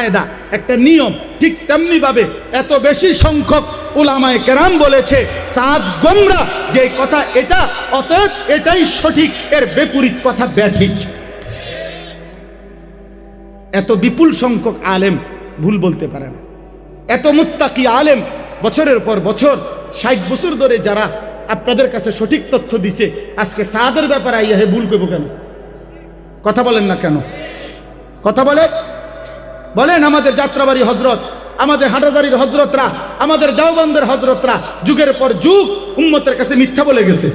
কায়দা, একটা নিয়ম, ঠিক তেমনি ভাবে এত বেশি সংখ্যক উলামায়ে কেরাম বলেছে, সাদ গোমরা, যে কথা এটা, অতএব এটাই সঠিক, এর বিপরীত কথা ব্যাঠিক। এত বিপুল সংখ্যক আলেম ভুল বলতে পারে না। এত মুত্তাকি আলেম বছরের পর বছর, ষাট বছর ধরে যারা আপনাদের কাছে সঠিক তথ্য দিছে, আজকে সাদের ব্যাপারে আইয়া হে ভুল করব কেন? কথা বলেন না কেন? কথা বলে বলেন আমাদের যাত্রাবাড়ি হজরত, আমাদের হাটাজারির হজরতরা, আমাদের দেওবন্দের হজরতরা, যুগের পর যুগ উম্মতের কাছে মিথ্যা বলে গেছে।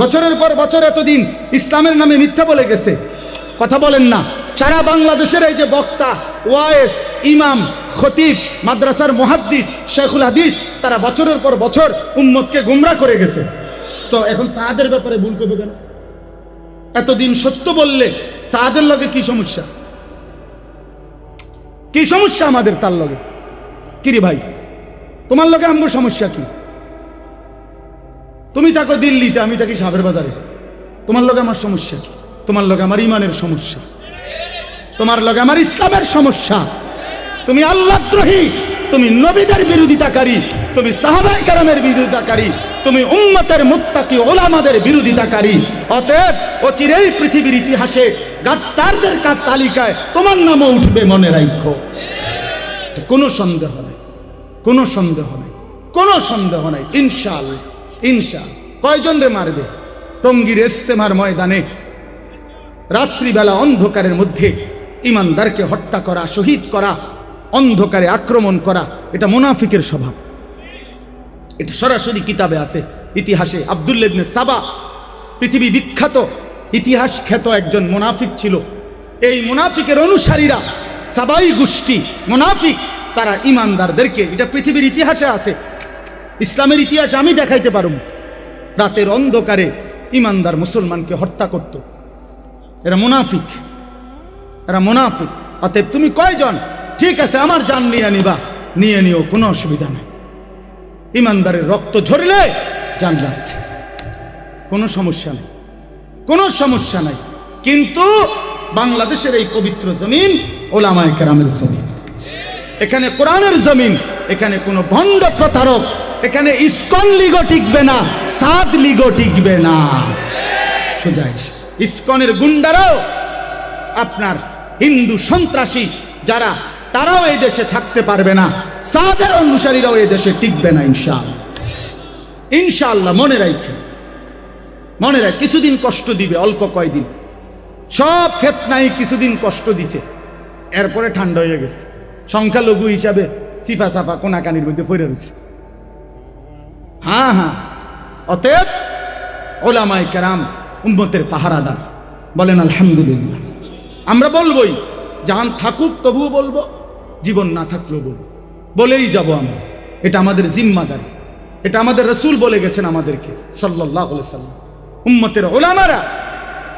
বছরের পর বছর এতদিন ইসলামের নামে মিথ্যা বলে গেছে। কথা বলেন না, সারা বাংলাদেশের এই যে বক্তা, ওয়ায়েস, ইমাম, খতিব, মাদ্রাসার মুহাদ্দিস শেখুল হাদিস, তারা বছরের পর বছর উম্মতকে গুমরা করে গেছে। তো এখন সাহাদের ব্যাপারে ভুল করবে কেন? এতদিন সত্য বললে সাহাদের লগে কি সমস্যা? কি সমস্যা আমাদের তার লগে? কিরে ভাই, তোমার লগে আমগো সমস্যা কি? তুমি থাকো দিল্লিতে, আমি থাকি সাবের বাজারে। তোমার লগে আমার সমস্যা কি? তোমার লগে আমার ইমানের সমস্যা। তোমার লগে আমার ইসলামের সমস্যা। তুমি আল্লাহদ্রোহী, তুমি নবীদের বিরোধিতাকারী, তুমি সাহাবাই কারামের বিরোধিতাকারী, তুমি উম্মতের মুত্তাকি ওলামাদের বিরোধিতাকারী। অতএব অচিরেই পৃথিবীর ইতিহাসে গাদ্দারদের কার তালিকায়? তোমার নামও উঠবে, মনে রাখো কোনো সন্দেহ নেই, কোনো সন্দেহ নেই, কোনো সন্দেহ নেই। ইনশাল ইনশাল কয়জন রে মারবে? টঙ্গির ইস্তেমার ময়দানে। রাত্রিবেলা অন্ধকারের মধ্যে ইমানদারকে হত্যা করা, শহীদ করা, অন্ধকারে আক্রমণ করা, এটা মুনাফিকের স্বভাব। এটা সরাসরি কিতাবে আছে। ইতিহাসে আবদুল্লেবনে সাবা, পৃথিবী বিখ্যাত ইতিহাস খ্যাত একজন মুনাফিক ছিল। এই মুনাফিকের অনুসারীরা সাবাই গোষ্ঠী, মুনাফিক, তারা ইমানদারদেরকে, এটা পৃথিবীর ইতিহাসে আছে। ইসলামের ইতিহাস আমি দেখাইতে পারব রাতের অন্ধকারে ইমানদার মুসলমানকে হত্যা করত। এরা মুনাফিক। এরা মুনাফিক। অতএব তুমি কয়জন? ঠিক আছে, আমার জান নিয়ে নিবা। নিয়ে নিও, কোনো অসুবিধা নেই। ইমানদারের রক্ত ঝরলে জানলাত কোনো সমস্যা নেই। কোনো সমস্যা নাই। কিন্তু বাংলাদেশের এই পবিত্র জমিন ওলামায় কেরামের জমিন। এখানে কোরআনের জমিন, এখানে কোনো ভণ্ড প্রতারক, এখানে ইস্কন লিগো টিকবে না, সাদ লিগো টিকবে না। সোজা ইস্কনের গুন্ডারাও আপনার হিন্দু সন্ত্রাসী, যারা, তারাও এই দেশে থাকতে পারবে না। সাদের অনুসারীরাও এই দেশে টিকবে না, ইনশাআল্লাহ। ইনশাআল্লাহ, মনে রাখেন। মনে রাখ, কিছুদিন কষ্ট দিবে, অল্প কয়দিন। সব ফেতনাই কিছুদিন কষ্ট দিছে। এরপরে ঠান্ডা হয়ে গেছে। সংখ্যালঘু হিসাবে সিফা সাফা কোনাকানির মধ্যে ফিরে রয়েছে। হ্যাঁ হ্যাঁ। অতএব ওলামাই কেরাম উম্মতের পাহারাদার। বলেন, আলহামদুলিল্লাহ। আমরা বলবোই জান থাকুক তবুও বলব, জীবন না থাকলেও বলব। বলেই যাব আমরা। এটা আমাদের জিম্মাদারি। এটা আমাদের রসুল বলে গেছেন আমাদেরকে সাল্লাহ সাল্লাম উম্মতের ওলামারা,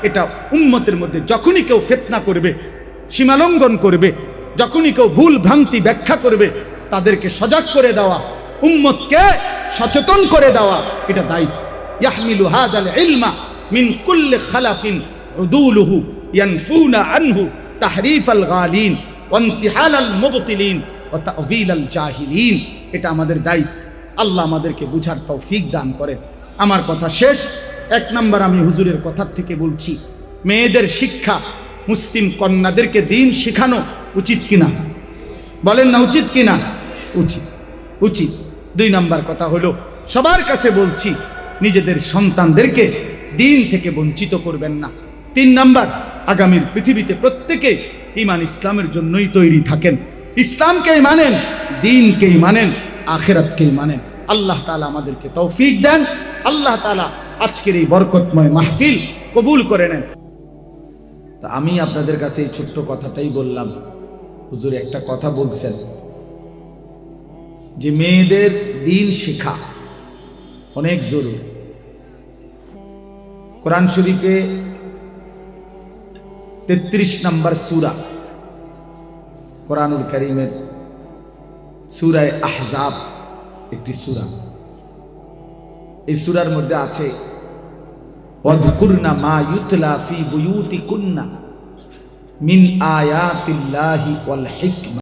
এটা উম্মতের মধ্যে যখনই কেউ ফেতনা করবে সীমালঙ্ঘন করবে, যখনই কেউ ভুল ভ্রান্তি ব্যাখ্যা করবে, তাদেরকে সজাগ করে দেওয়া, উম্মতকে সচেতন করে দেওয়া, এটা দায়িত্ব। ইয়াহমিলু হাদাল ইলমা মিন কুল্লি খালাফিন উদুলুহু ইয়ানফুনা আনহু তাহরিফাল গালিন ওয়ান্তিহালাল মুবতিলিন ওয়া তা'যীলাল জাহিলিন। এটা আমাদের দায়িত্ব। আল্লাহ আমাদেরকে বুঝার তৌফিক দান করেন। আমার কথা শেষ। এক নম্বর আমি হুজুরের কথার থেকে বলছি, মেয়েদের শিক্ষা মুসলিম কন্যাদেরকে দিন শেখানো উচিত কিনা? বলেন না উচিত কিনা? উচিত উচিত। দুই নাম্বার কথা হলো, সবার কাছে বলছি, নিজেদের সন্তানদেরকে দিন থেকে বঞ্চিত করবেন না। তিন নাম্বার, আগামীর পৃথিবীতে প্রত্যেকে ইমান ইসলামের জন্যই তৈরি থাকেন। ইসলামকেই মানেন, দিনকেই মানেন, আখেরাতকেই মানেন। আল্লাহ তালা আমাদেরকে তৌফিক দেন। আল্লাহ তালা আজকের এই বরকতময় মাহফিল কবুল করে নেন। তা আমি আপনাদের কাছে এই ছোট্ট কথাটাই বললাম। হুজুর একটা কথা বলছেন। যে মেয়েদের দিন শেখা অনেক জরুরি। কোরআন শরীফে তেত্রিশ নম্বর সুরা, কোরআনুল করিমের সুরায় আহজাব একটি সুরা। এই সুরার মধ্যে আছে ওয়াদকুরনা মা ইউতলা ফি বুয়ুতিকুন্না মিন আয়াতিল্লাহি ওয়াল হিকমা